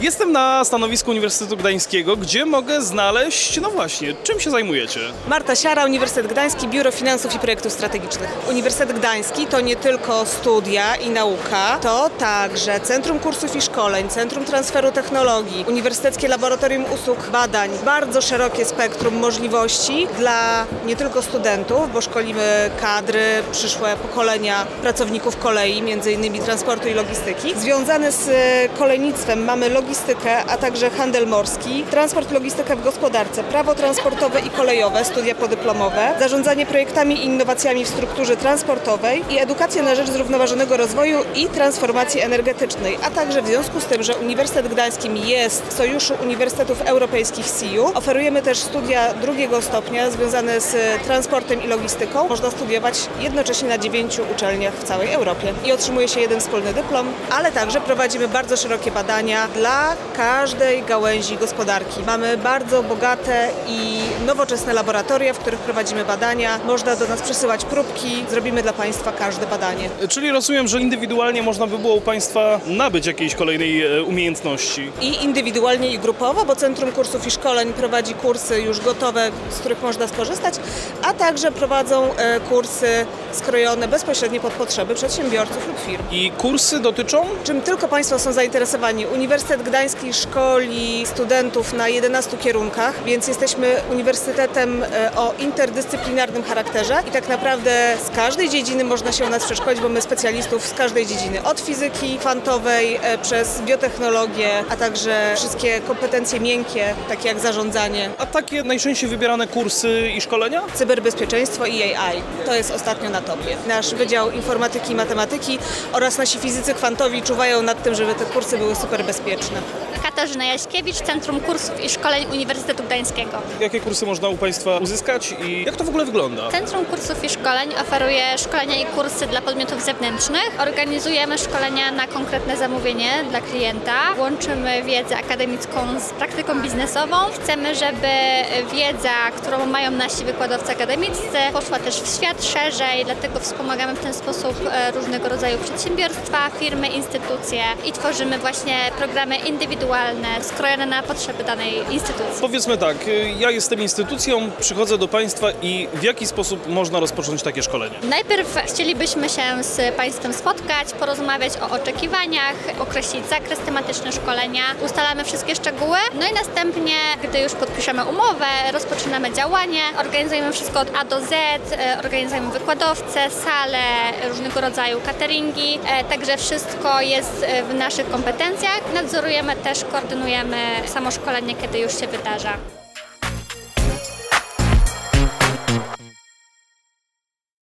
Jestem na stanowisku Uniwersytetu Gdańskiego, gdzie mogę znaleźć, no właśnie, czym się zajmujecie? Marta Siara, Uniwersytet Gdański, Biuro Finansów i Projektów Strategicznych. Uniwersytet Gdański to nie tylko studia i nauka, to także Centrum Kursów i Szkoleń, Centrum Transferu Technologii, Uniwersyteckie Laboratorium Usług Badań. Bardzo szerokie spektrum możliwości dla nie tylko studentów, bo szkolimy kadry, przyszłe pokolenia pracowników kolei, między innymi transportu i logistyki. Związane z e, kolejnictwem mamy logistykę, a także handel morski, transport, logistykę w gospodarce, prawo transportowe i kolejowe, studia podyplomowe, zarządzanie projektami i innowacjami w strukturze transportowej i edukację na rzecz zrównoważonego rozwoju i transformacji energetycznej, a także w związku z tym, że Uniwersytet Gdańskim jest w Sojuszu Uniwersytetów Europejskich SIU, oferujemy też studia drugiego stopnia związane z transportem i logistyką. Można studiować jednocześnie na dziewięciu uczelniach w całej Europie i otrzymuje się jeden wspólny dyplom, ale także prowadzimy bardzo szerokie badania dla każdej gałęzi gospodarki. Mamy bardzo bogate i nowoczesne laboratoria, w których prowadzimy badania. Można do nas przesyłać próbki, zrobimy dla Państwa każde badanie. Czyli rozumiem, że indywidualnie można by było u Państwa nabyć jakiejś kolejnej e, umiejętności. I indywidualnie i grupowo, bo Centrum Kursów i Szkoleń prowadzi kursy już gotowe, z których można skorzystać, a także prowadzą e, kursy skrojone bezpośrednio pod potrzeby przedsiębiorców lub firm. I kursy dotyczą? Czym tylko Państwo są zainteresowani. Uniwersytet Gdański szkoli studentów na 11 kierunkach, więc jesteśmy uniwersytetem e, o interdyscyplinarnym charakterze i tak naprawdę z każdej dziedziny można się u nas przeszkolić, bo my specjalistów z każdej dziedziny, od fizyki kwantowej e, przez biotechnologię, a także wszystkie kompetencje miękkie, takie jak zarządzanie, A takie najczęściej wybierane kursy i szkolenia? cyberbezpieczeństwo i AI. To jest ostatnio na Nasz Wydział Informatyki i Matematyki oraz nasi fizycy kwantowi czuwają nad tym, żeby te kursy były super bezpieczne. Katarzyna Jaśkiewicz, Centrum Kursów i Szkoleń Uniwersytetu Gdańskiego. Jakie kursy można u Państwa uzyskać i jak to w ogóle wygląda? Centrum Kursów i Szkoleń oferuje szkolenia i kursy dla podmiotów zewnętrznych. Organizujemy szkolenia na konkretne zamówienie dla klienta. Łączymy wiedzę akademicką z praktyką biznesową. Chcemy, żeby wiedza, którą mają nasi wykładowcy akademiccy, poszła też w świat szerzej, dlatego wspomagamy w ten sposób e, różnego rodzaju przedsiębiorstwa, firmy, instytucje i tworzymy właśnie programy indywidualne, skrojone na potrzeby danej instytucji. Powiedzmy tak, y, ja jestem instytucją, przychodzę do Państwa i w jaki sposób można rozpocząć takie szkolenie? Najpierw chcielibyśmy się z Państwem spotkać, porozmawiać o oczekiwaniach, określić zakres tematyczny szkolenia, ustalamy wszystkie szczegóły, no i następnie, gdy już podpiszemy umowę, rozpoczynamy działanie, organizujemy wszystko od A do Z, e, organizujemy wykładowcę, salę, różnego rodzaju cateringi, e, także wszystko jest e, w naszych kompetencjach. Nadzorujemy też, koordynujemy samo szkolenie, kiedy już się wydarza.